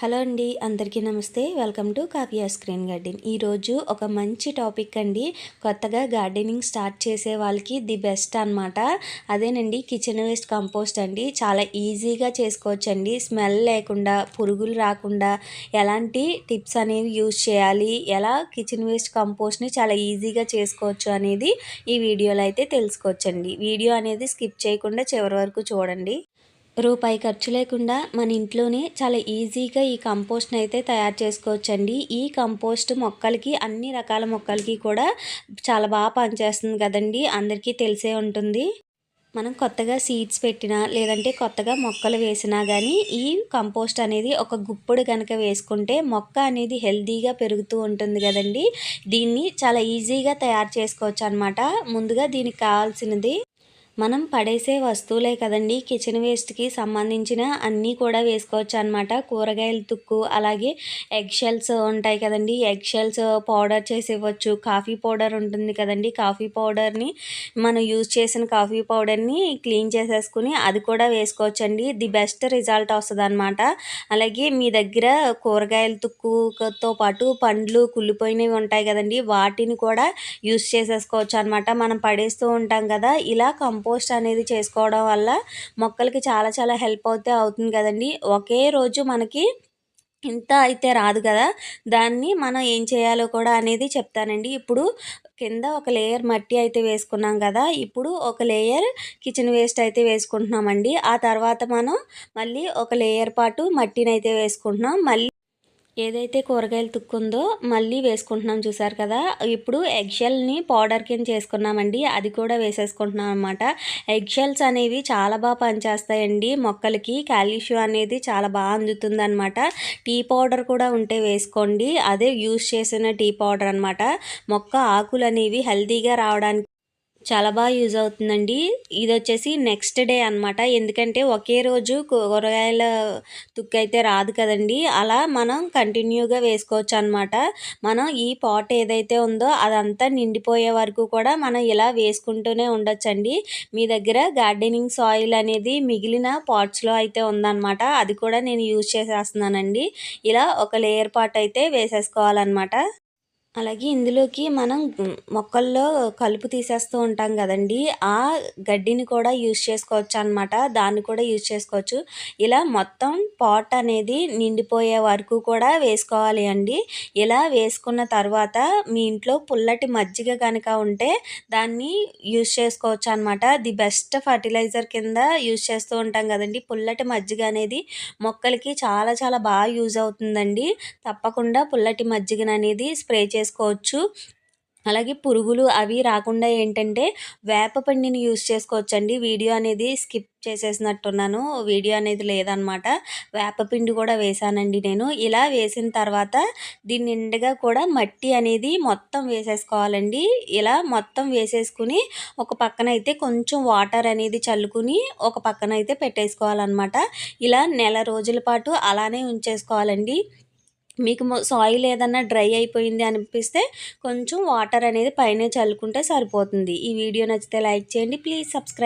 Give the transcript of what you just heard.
Hello అండి అందరికీ నమస్తే. Welcome to Capia screen garden. ఈరోజు ఒక మంచి టాపిక్ అండి. కొత్తగా గార్డెనింగ్ స్టార్ట్ చేసే వాళ్ళకి ది బెస్ట్ అనమాట అదేనండి కిచెన్ వేస్ట్ కంపోస్ట్ అండి. చాలా ఈజీగా చేసుకోవచ్చండి. స్మెల్ లేకుండా పురుగులు రాకుండా ఎలాంటి టిప్స్ అనేవి యూజ్ చేయాలి? ఎలా కిచెన్ వేస్ట్ కంపోస్ట్ని చాలా ఈజీగా చేసుకోవచ్చు అనేది ఈ వీడియోలో అయితే తెలుసుకోవచ్చండి. వీడియో అనేది స్కిప్ చేయకుండా చివరి వరకు చూడండి. రూపాయి ఖర్చు లేకుండా మన ఇంట్లోనే చాలా ఈజీగా ఈ కంపోస్ట్ని అయితే తయారు చేసుకోవచ్చండి. ఈ కంపోస్ట్ మొక్కలకి అన్ని రకాల మొక్కలకి కూడా చాలా బాగా పనిచేస్తుంది కదండి. అందరికీ తెలిసే ఉంటుంది. మనం కొత్తగా సీడ్స్ పెట్టినా లేదంటే కొత్తగా మొక్కలు వేసినా కానీ ఈ కంపోస్ట్ అనేది ఒక గుప్పుడు కనుక వేసుకుంటే మొక్క అనేది హెల్తీగా పెరుగుతూ ఉంటుంది కదండి. దీన్ని చాలా ఈజీగా తయారు చేసుకోవచ్చు అనమాట ముందుగా దీనికి కావాల్సినది మనం పడేసే వస్తువులే కదండి. కిచెన్ వేస్ట్కి సంబంధించిన అన్నీ కూడా వేసుకోవచ్చు అనమాట కూరగాయల తుక్కు అలాగే ఎగ్ షెల్స్ ఉంటాయి కదండి. ఎగ్ షెల్స్ పౌడర్ చేసి ఇవ్వచ్చు. కాఫీ పౌడర్ ఉంటుంది కదండి. కాఫీ పౌడర్ని మనం యూజ్ చేసిన కాఫీ పౌడర్ని క్లీన్ చేసేసుకుని అది కూడా వేసుకోవచ్చండి. ది బెస్ట్ రిజల్ట్ వస్తుంది అనమాట అలాగే మీ దగ్గర కూరగాయల తుక్కుతో పాటు పండ్లు కుళ్ళిపోయినవి ఉంటాయి కదండి. వాటిని కూడా యూజ్ చేసేసుకోవచ్చు అనమాట మనం పడేస్తూ ఉంటాం కదా. ఇలా కంపో కంపోస్ట్ అనేది చేసుకోవడం వల్ల మొక్కలకి చాలా చాలా హెల్ప్ అవుతే అవుతుంది కదండి. ఒకే రోజు మనకి ఇంత అయితే రాదు కదా. దాన్ని మనం ఏం చేయాలో కూడా అనేది చెప్తానండి. ఇప్పుడు కింద ఒక లేయర్ మట్టి అయితే వేసుకున్నాం కదా. ఇప్పుడు ఒక లేయర్ కిచెన్ వేస్ట్ అయితే వేసుకుంటున్నామండి. ఆ తర్వాత మనం మళ్ళీ ఒక లేయర్ పాటు మట్టిని అయితే వేసుకుంటున్నాం. మళ్ళీ ఏదైతే కూరగాయలు తుక్కుందో మళ్ళీ వేసుకుంటున్నాం చూసారు కదా ఇప్పుడు ఎగ్షెల్ని పౌడర్ కింద చేసుకున్నామండి. అది కూడా వేసేసుకుంటున్నాం అనమాట ఎగ్షెల్స్ అనేవి చాలా బాగా పనిచేస్తాయండి. మొక్కలకి కాల్షియం అనేది చాలా బాగా అందుతుంది అనమాట టీ పౌడర్ కూడా ఉంటే వేసుకోండి. అదే యూస్ చేసిన టీ పౌడర్ అనమాట మొక్క ఆకులు అనేవి హెల్తీగా రావడానికి చాలా బాగా యూజ్ అవుతుందండి. ఇది వచ్చేసి నెక్స్ట్ డే అనమాట ఎందుకంటే ఒకే రోజు కూరగాయల తుక్కు అయితే రాదు కదండి. అలా మనం కంటిన్యూగా వేసుకోవచ్చు అనమాట మనం ఈ పాట్ ఏదైతే ఉందో అదంతా నిండిపోయే వరకు కూడా మనం ఇలా వేసుకుంటూనే ఉండొచ్చండి. మీ దగ్గర గార్డెనింగ్ సాయిల్ అనేది మిగిలిన పాట్స్లో అయితే ఉందన్నమాట. అది కూడా నేను యూజ్ చేసేస్తున్నానండి. ఇలా ఒక లేయర్ పాట్ అయితే వేసేసుకోవాలన్నమాట. అలాగే ఇందులోకి మనం మొక్కల్లో కలుపు తీసేస్తూ ఉంటాం కదండి. ఆ గడ్డిని కూడా యూజ్ చేసుకోవచ్చు అనమాట దాన్ని కూడా యూజ్ చేసుకోవచ్చు. ఇలా మొత్తం పాట్ అనేది నిండిపోయే వరకు కూడా వేసుకోవాలి అండి. ఇలా వేసుకున్న తర్వాత మీ ఇంట్లో పుల్లటి మజ్జిగ కనుక ఉంటే దాన్ని యూజ్ చేసుకోవచ్చు అనమాట ది బెస్ట్ ఫర్టిలైజర్ కింద యూజ్ చేస్తూ ఉంటాం కదండి. పుల్లటి మజ్జిగ అనేది మొక్కలకి చాలా చాలా బాగా యూజ్ అవుతుందండి. తప్పకుండా పుల్లటి మజ్జిగను అనేది స్ప్రే చేసుకోవచ్చు. అలాగే పురుగులు అవి రాకుండా ఏంటంటే వేపపిండిని యూస్ చేసుకోవచ్చండి. వీడియో అనేది స్కిప్ చేసేసినట్టున్నాను. వీడియో అనేది లేదనమాట. వేపపిండి కూడా వేసానండి నేను. ఇలా వేసిన తర్వాత దీని నిండుగా కూడా మట్టి అనేది మొత్తం వేసేసుకోవాలండి. ఇలా మొత్తం వేసేసుకుని ఒక పక్కన అయితే కొంచెం వాటర్ అనేది చల్లుకుని ఒక పక్కన అయితే పెట్టేసుకోవాలన్నమాట. ఇలా నెల రోజుల పాటు అలానే ఉంచేసుకోవాలండి. మీకు సాయిల్ ఏదన్నా డ్రై అయిపోయింది అనిపిస్తే కొంచెం వాటర్ అనేది పైన చల్లుకుంటే సరిపోతుంది. ఈ వీడియో నచ్చితే లైక్ చేయండి. Please subscribe